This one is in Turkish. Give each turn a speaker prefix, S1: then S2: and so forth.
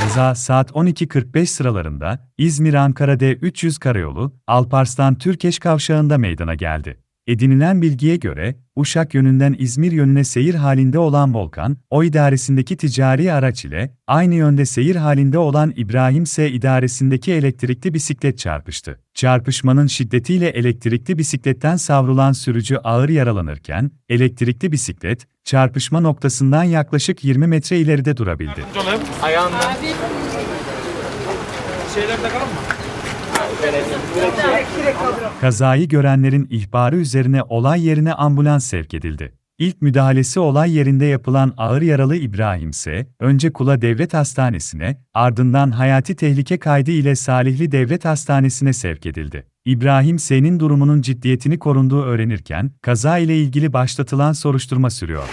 S1: Kaza saat 12.45 sıralarında İzmir-Ankara D300 karayolu Alparslan Türkeş kavşağında meydana geldi. Edinilen bilgiye göre, Uşak yönünden İzmir yönüne seyir halinde olan Volkan, o idaresindeki ticari araç ile, aynı yönde seyir halinde olan İbrahim S idaresindeki elektrikli bisiklet çarpıştı. Çarpışmanın şiddetiyle elektrikli bisikletten savrulan sürücü ağır yaralanırken, elektrikli bisiklet, çarpışma noktasından yaklaşık 20 metre ileride durabildi.
S2: Ayağında. Şeyler takalım mı?
S1: Kazayı görenlerin ihbarı üzerine olay yerine ambulans sevk edildi. İlk müdahalesi olay yerinde yapılan ağır yaralı İbrahim ise, önce Kula Devlet Hastanesi'ne, ardından hayati tehlike kaydı ile Salihli Devlet Hastanesi'ne sevk edildi. İbrahim S'nin durumunun ciddiyetini korunduğu öğrenirken, kaza ile ilgili başlatılan soruşturma sürüyor.